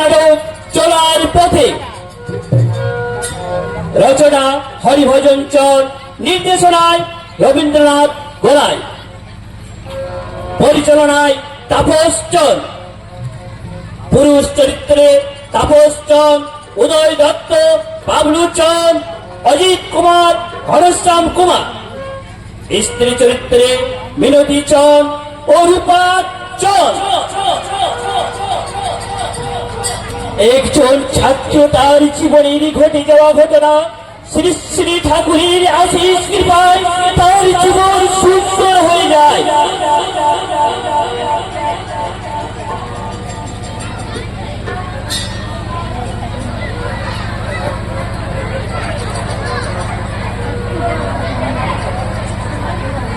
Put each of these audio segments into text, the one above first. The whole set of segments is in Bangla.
নাটক চলার পথে। রচনা হরিভজন চর, নির্দেশনায় রবীন্দ্রনাথ গোলায় পরিচালনায় তাপস চন্দ। পুরুষ চরিত্রে তাপস চন্দ, উদয় দত্ত, বাবলু চন্দ, অজিত কুমার, ঘনশ্যাম কুমার। স্ত্রী চরিত্রে মিনতি চন্দ ও রূপা একজন ছাত্র তার জীবনের ঘটে যাওয়া ঘটনা, শ্রী শ্রী ঠাকুরের আশিস কৃপায় তার জীবন সুন্দর হয়ে যায়।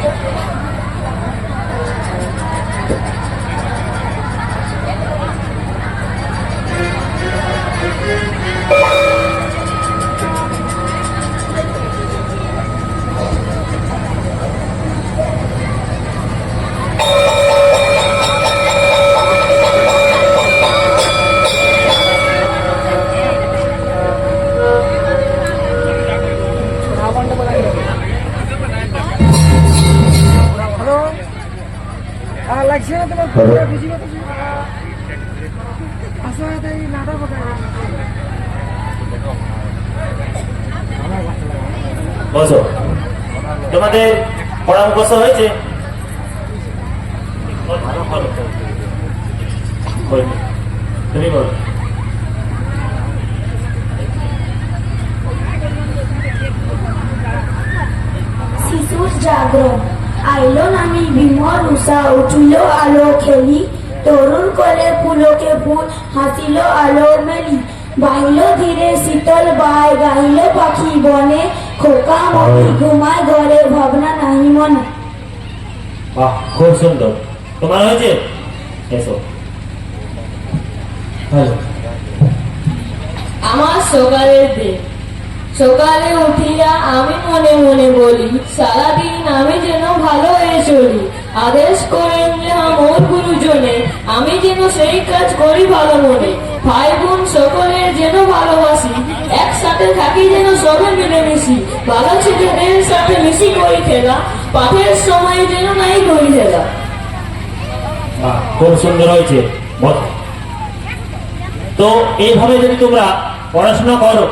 হ্যালো শিশুর জাগরণ আইলো নামি বিমল উষা উঠিল আলো খেলি। তরুণ করে ফুলকে ফুল হাসিল আলো মেলি। বাইল ধীরে শীতল বায় গাইল পাখি বনে। খোকা মতি ঘুমায় ঘরে ভাবনা নাহি মনে। বাহ খুব সুন্দর। তোমার হয়েছে? এসো। হ্যালো। আমার সকালের দিন। সকালে উঠিয়া আমি মনে মনে বলি, সারাদিন আমি যেন ভালো হয়ে চলি। আদেশ করেন যে আমার গুরুজনে, আমি যেন সেই কাজ করি ভালো মনে। ভাই বোন সকলের যেন ভালোবাসি, একসাথে থাকি যেন সবে মিলেমিশি। ভালো ছেলেদের সাথে মিশি করি খেলা, পাঠের সময় যেন নাই করি খেলা। খুব সুন্দর হয়েছে। তো এইভাবে যদি তোমরা পড়াশোনা করো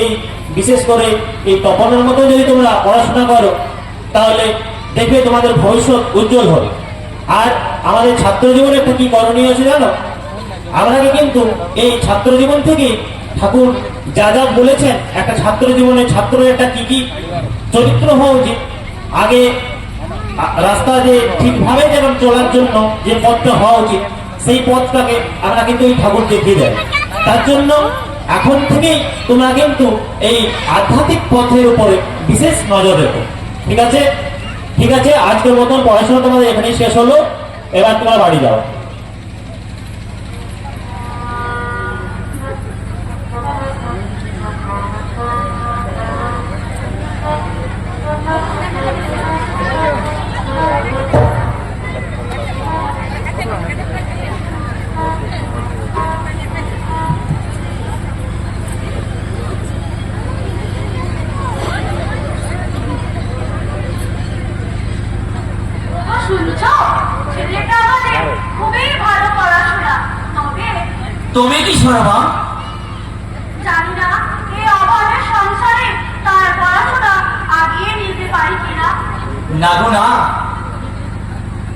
এই, বিশেষ করে এই তপনের মতো যদি তোমরা পড়াশোনা করো, তাহলে দেখবে তোমাদের ভবিষ্যৎ উজ্জ্বল হবে। আর আমাদের ছাত্র জীবনে একটা কি করণীয় আছে জানো? আপনাকে কিন্তু এই ছাত্র জীবন থেকে ঠাকুর যা যা বলেছেন, একটা ছাত্র জীবনে ছাত্র একটা কি কি চরিত্র হওয়া উচিত। আগে রাস্তা যে ঠিকভাবে যেমন চলার জন্য যে পথটা হওয়া উচিত, সেই পথটাকে আমরা কিন্তু এই ঠাকুর দেখিয়ে দেয়। তার জন্য এখন থেকেই তোমরা কিন্তু এই আধ্যাত্মিক পথের উপরে বিশেষ নজর রেখো। ঠিক আছে? ঠিক আছে? আজকের মতন পড়াশোনা তোমাদের এখানেই শেষ হলো। এবার তোমার বাড়ি যাও। তুমি কি জানি না এই অভাবের সংসারে তার পড়াশোনা আগিয়ে নিতে পারি কিনা। না গো না।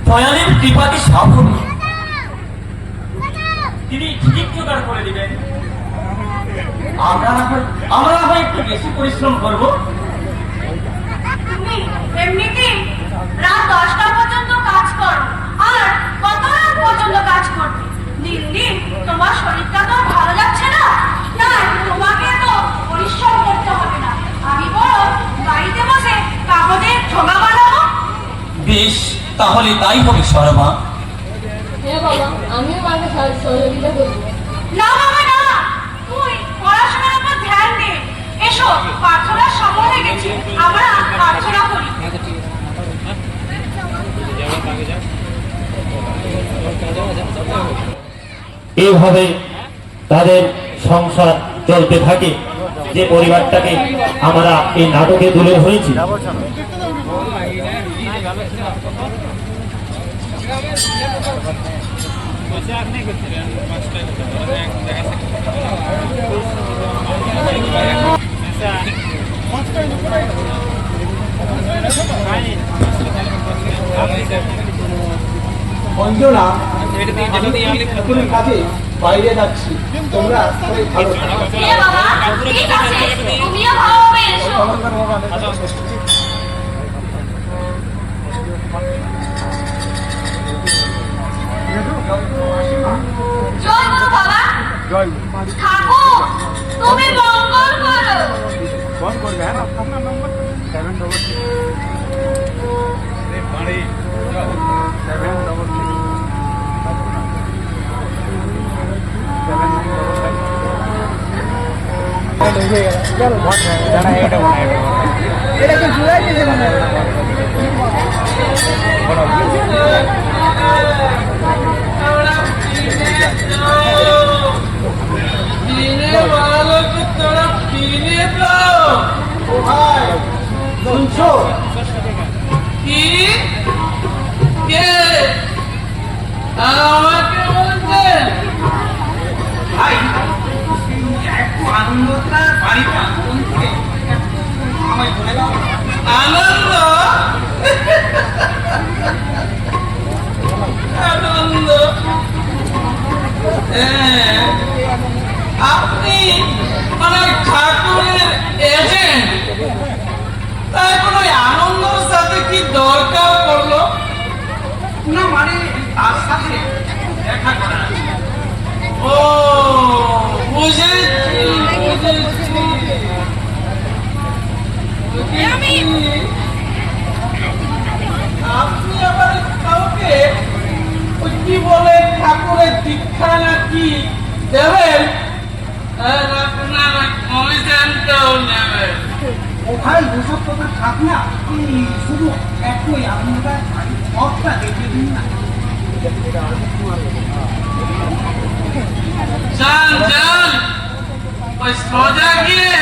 দয়ালের কৃপাতে সব হবে। তিনি ঠিক জোগাড় করে দিবেন। আমরা আমরা হয় একটু বেশি পরিশ্রম করব। তুমি এমনিতেই রাত দশটা পর্যন্ত কাজ করো আর কত রাত পর্যন্ত কাজ করবে? দিন দিন তোমার শরীরটা তো ভালো যাচ্ছে না তাই তোমাকে তো পরিশ্রম করতে হবে না আমি বরং বাড়িতে বসে কাগজের ঠোঙা বানাবো বেশ তাহলে তাই হবে সরমা হ্যাঁ বাবা আমিও মাকে সাহায্য- সহযোগিতা করব। না বাবা না। তুই পড়াশোনার উপর ধ্যান দে। এসো প্রার্থনার সময় হয়ে গেছে। আমরা প্রার্থনা করি। এইভাবে তাদের সংসার চলতে থাকে। যে পরিবারটাকে আমরা এই নাটকে তুলে ধরেছি আমি ঠাকুরের কাছে বাইরে যাচ্ছি। তোমরা ভালো থাকো। এ বাবা ঠিক আছে তুমিও ভালোভাবে এসো জয় গুরু বাবা ঠাকুর তুমি মঙ্গল করো এটা কি জুলাই দিতে মানে আনন্দ আনন্দ আপনি মানে ঠাকুরের এজেন্ট তাই কোনো আনন্দর সাথে কি দরকার পড়ল না মানে তার সাথে দেখা করা ও বুঝেছি বুঝেছি। আপনি আবার কাউকে কি বলে ঠাকুরের দীক্ষা নাকি দেবেন? কোথায় দুশো কথা থাক না শুধু একটু ওই আপনারা সবটা দেখে দিন না। যান যান। ওই সোজা গিয়ে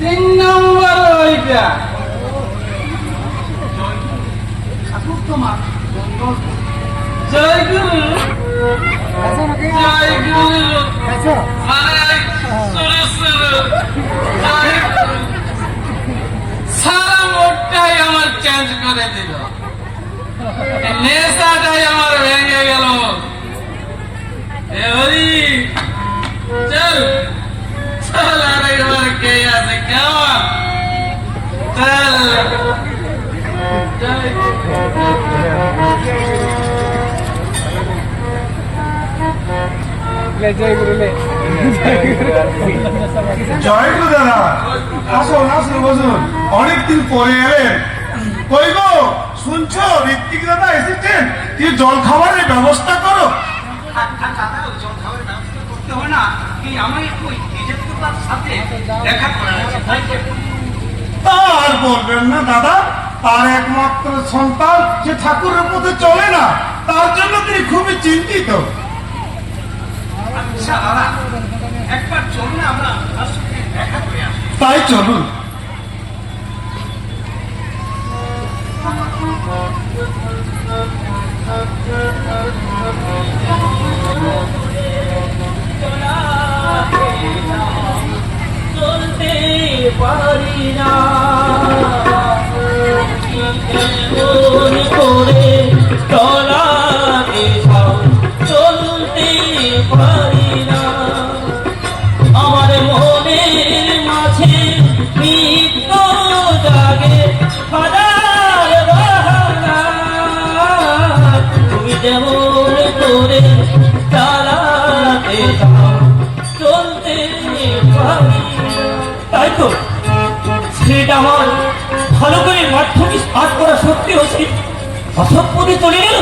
তিন নম্বর ওইটা। ঠাকুর তোমার জয় সারা মোটটাই আমার চেঞ্জ করে দিল। নেশাটাই আমার ভেঙে গেল। অনেকদিন পরে এলেন। কই গো? শুনছো? ঋত্বিক দাদা এসেছেন? তুই জল খাবারের ব্যবস্থা করো? আর বলবেন না দাদা, তার একমাত্র সন্তান সে ঠাকুরের পথে চলে না, তার জন্য তিনি খুবই চিন্তিত। আচ্ছা দাদা একবার চলুন আমরা দেখা করে আসি। তাই চলুন। চলতে পারি না। করে চলাতে যাও। চলতে পারি পাস করা সত্ত্বেও সে অসৎ পথে চলে গেল।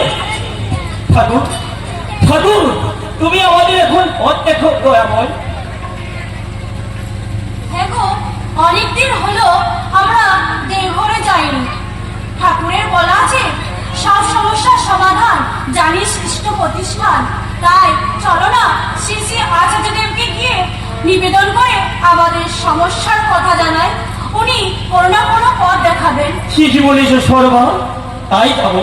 ঠাকুর ঠাকুর, তুমি আমাদের এখন পথ দেখো, দয়াময়। হ্যাঁ অনেকদিন হলো আমরা দেওঘরে যাইনি। ঠাকুরের বলা আছে, সব সমস্যার সমাধান জানিস ইষ্ট প্রতিষ্ঠান। তাই চলো না, শ্রী শ্রী আচার্যদেবকে গিয়ে নিবেদন করে আমাদের সমস্যার কথা জানাই। কোনো না কোনো পথ দেখাবেন। ঠিকই বলেছ সর্বা তাই যাব।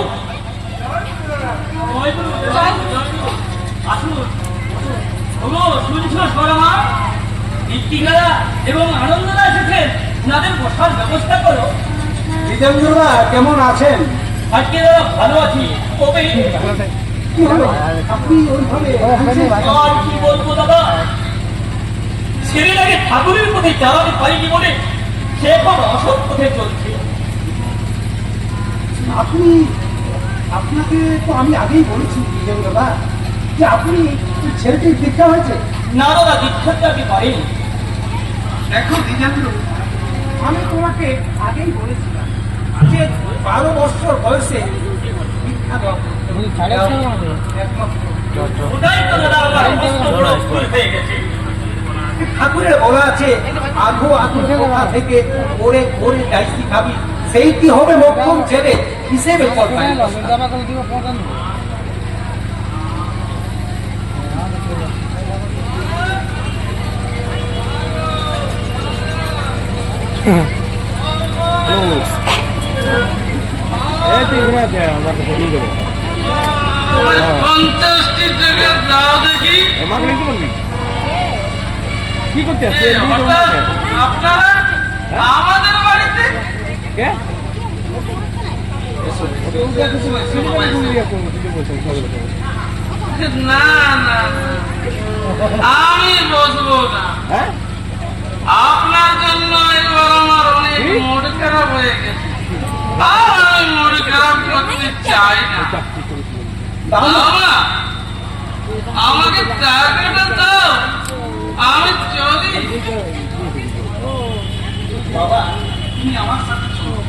এবং এসেছেন ওনাদের বসার ব্যবস্থা করো কেমন আছেন? আজকে দাদা ভালো আছি। কি আপনি ওইভাবে আর কি বলব দাদা? ছেলেটাকে ঠাকুরের পথে চালাতে পারিনি বলে সে এখন অসৎ পথে চলছে। আপনি আপনাকে তো আমি আগেই বলেছি দ্বিজেন্দ্রদা যে আপনি ওই দীক্ষা হয়েছে। না দাদা দীক্ষাতে আমি পারিনি দেখো দ্বিজেন্দ্র আমি তোমাকে আগেই বলেছিলাম যে বারো বছর বয়সে দীক্ষা দাও। একমাত্র। ওটাই তো দাদা আমার মস্ত বড় ভুল হয়ে গেছে। ঠাকুরের বলা আছে আঘো আঘো কথা থেকে ওরে ওরে যাইছি খাবি? সেইটি হবে মক্ষম ছেলে, হিসেবে পঞ্চাশটি টাকা দাও দেখি। এ, হঠাৎ আপনারা আমাদের বাড়িতে না না না। আমি বসবো না। আপনার জন্য এবার আমার অনেক মুড খারাপ হয়ে গেছে। আর আমি মুড খারাপ করতে চাই না। দাও না। আমাকে টাকাটা দাও। আমি চলি। বাবা। তুমি আমার সাথে চলো।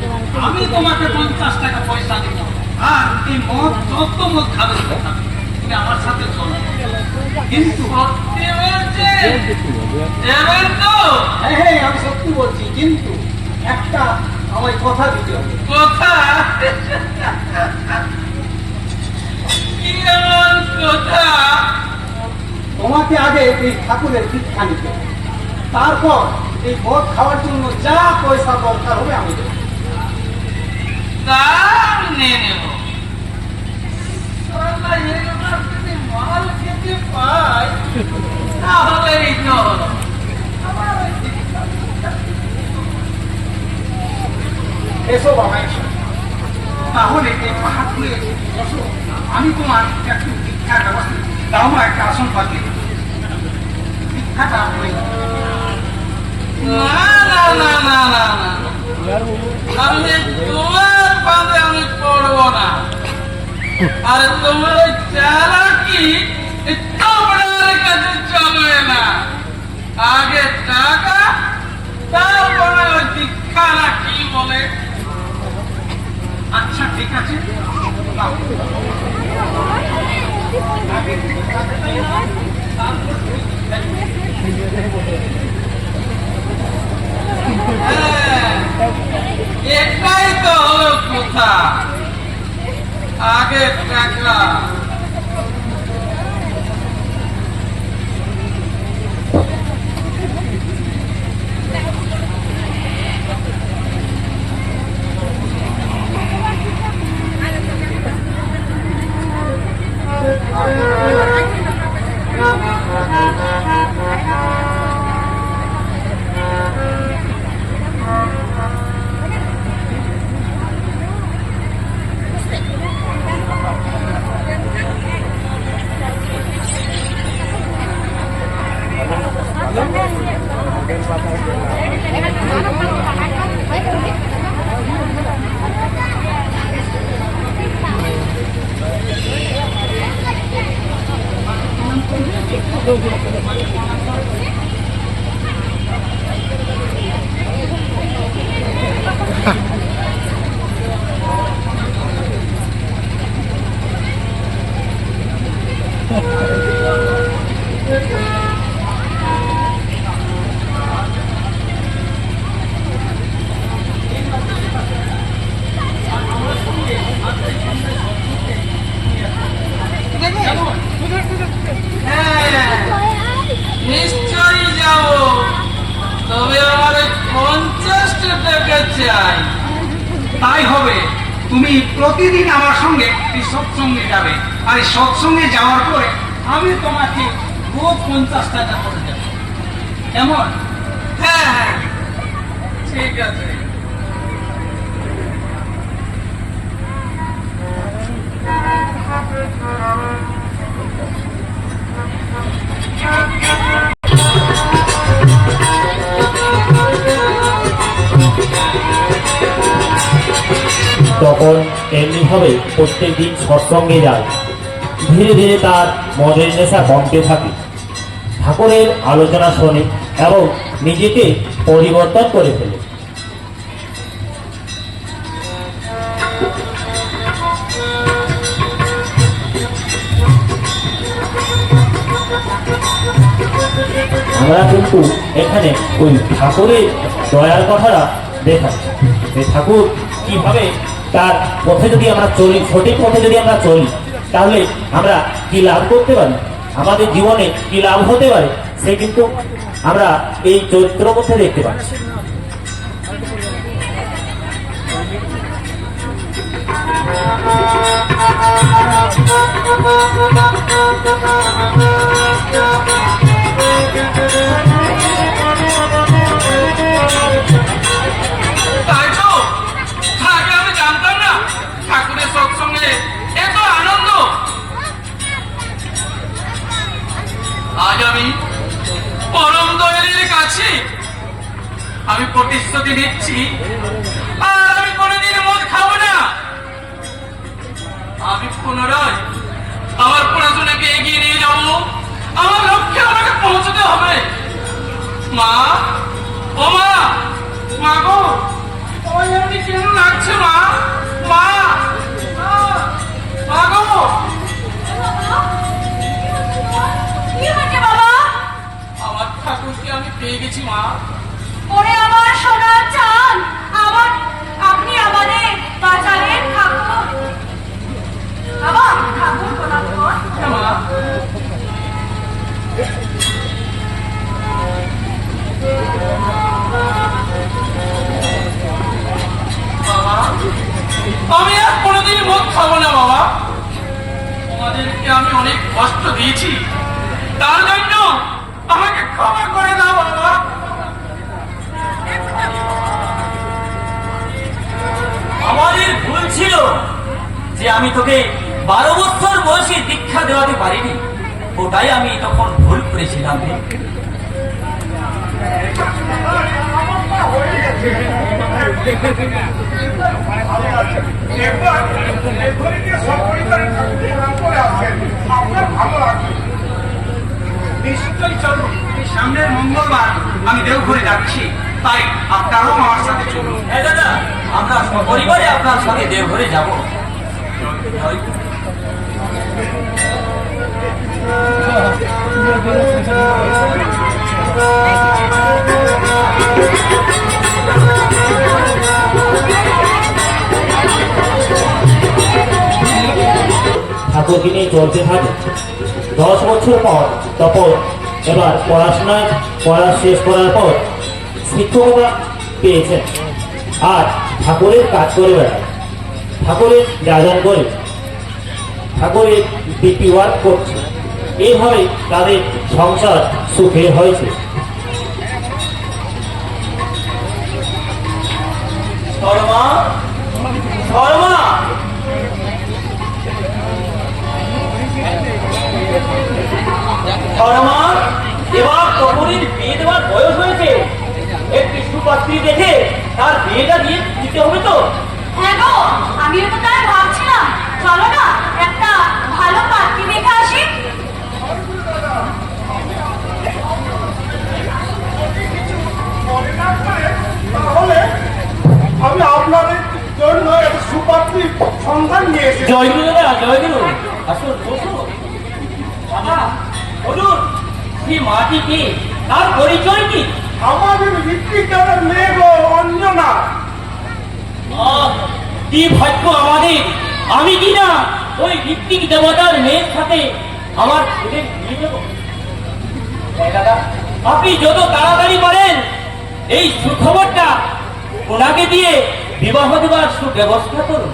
আমি তোমাকে পঞ্চাশ টাকা পয়সা দিব। আর এই মদ যত মদ খাবে তুমি আমার সাথে চলো। কিন্তু এবার তো হ্যাঁ হ্যাঁ আমি সত্যি বলছি কিন্তু একটা আমায় কথা দিতে হবে। কথা? তোমাকে আগে এই ঠাকুরের দীক্ষা নিতে। তারপর এই মদ খাওয়ার জন্য যা পয়সা দরকার হবে আমি আমি। এসো বাবা এসো। তাহলে এই পাহাড়ে তোমার একটু দীক্ষার ব্যবস্থা দাও একটা আসন পাতি তোমার পাতে আমি পড়ব না টাকা তারপরে ওই দীক্ষা কি বলে আচ্ছা ঠিক আছে। এটাই তো হলো কথা আগে টাকা তাই হবে। তুমি প্রতিদিন আমার সঙ্গে এই সৎসঙ্গে যাবে। আর এই সৎসঙ্গে যাওয়ার পরে আমি তোমাকে রোজ পঞ্চাশ টাকা করে দেবো। কেমন? হ্যাঁ হ্যাঁ। ঠিক আছে। তখন এমনিভাবে প্রত্যেক দিন সৎসঙ্গে যায়। ধীরে ধীরে তার মদের নেশা কমতে থাকে। ঠাকুরের আলোচনা শোনে এবং নিজেকে পরিবর্তন করে ফেলে। আমরা কিন্তু এখানে ওই ঠাকুরের দয়ার কথাটা দেখাচ্ছি ঠাকুর কীভাবে তার পথে যদি আমরা চলি, সঠিক পথে যদি আমরা চলি, তাহলে আমরা কি লাভ করতে পারি? আমাদের জীবনে কি লাভ হতে পারে? সে কিন্তু আমরা এই চরিত্র মধ্যে দেখতে পাচ্ছি। তাই আজ আমি পরম দয়ালের কাছে আমি প্রতিশ্রুতি দিচ্ছি। আর আমি কোনোদিন মদ খাব না। তোকে বারো বছর বয়সে দীক্ষা দেওয়াতে পারিনি। ওটাই আমি তখন ভুল করেছিলাম সামনের মঙ্গলবার আমি দেওঘরে যাচ্ছি। তাই আপনারাও আমার সাথে চলুন। হ্যাঁ দাদা আমরা পরিবারে আপনার সঙ্গে দেওঘরে যাব। ঠাকুরকে চলতে থাকে। দশ বছর পর তখন এবার পড়াশোনায়, পড়া শেষ করার পর শিক্ষকতা পেয়েছেন। আর ঠাকুরের কাজ করে বেড়ায়। ঠাকুরের যাজন করে ঠাকুরের ডিপি ওয়ার্ক করছে। এইভাবে তাদের সংসার সুখে হয়েছে। শর্মা শর্মা! শর্মা এবার তপনের বিয়ে দেওয়ার বয়স হয়েছে। একটি সুপাত্রী দেখে তার বিয়েটা দিয়ে দিতে হবে তো? হ্যাঁ গো আমিও তো তাই চলো না একটা ভালো পাত্রী দেখে আসি? তাহলে আমি আপনাদের জন্য একটা সুপাত্রী সন্ধান নিয়ে এসেছি। জয়গুরু দাদা জয়গুরু আসুন বসুন। বাবা বলুন সেই মাটি কি? তার পরিচয় কি? আমাদের ঋত্বিকাদের মেয়ে গো অঞ্জনা কি ভাগ্য আমাদের? আমি কিনা ওই ঋত্বিক দেবতার মেয়ের সাথে আমার ছেলে নিয়ে দাদা, আপনি যত তাড়াতাড়ি পারেন এই সুখবরটা ওনাকে দিয়ে বিবাহ দেবার সুব্যবস্থা করুন।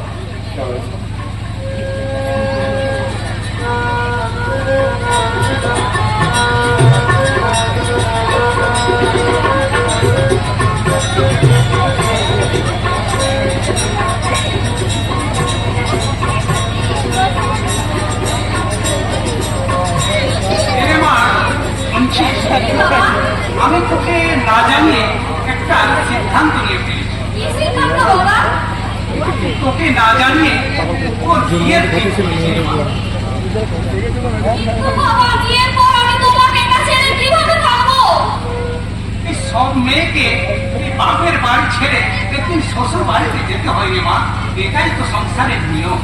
সব মেয়েকে বাপের বাড়ি ছেড়ে একদিন শ্বশুর বাড়িতে যেতে হয় রে মা এটাই তো সংসারের নিয়ম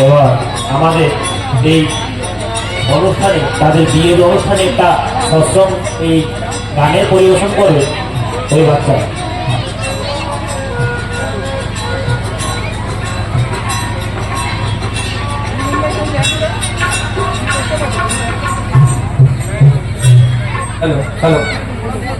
এবার আমাদের এই অনুষ্ঠানে তাদের বিয়ের অনুষ্ঠানে একটা সৎসঙ্গ এই গানের পরিবেশন করবে ওই বাচ্চা। হ্যালো হ্যালো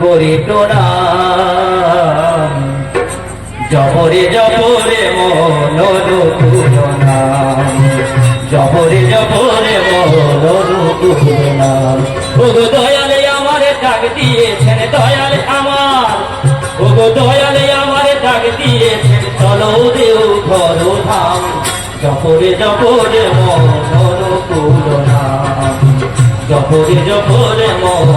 করে প্রণাম জবরে জবরে মন তুলনাম জবরে জবরে মন তুলনাম ওগো দয়ালে আমারে ডাক দিয়েছেন, দয়ালে আমার। ওগো দয়ালে আমারে ডাক দিয়েছেন চলো দেও ঘর ধাম। জপরে জপরে মন তুলনাম জপরে জপরে মন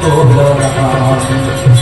তুলনাম ওটাকে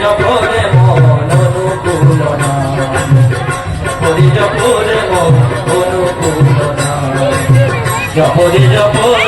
জপরে মন অনুকূলনা। জপরে জপরে মন অনুকূলনা। জপরে জপরে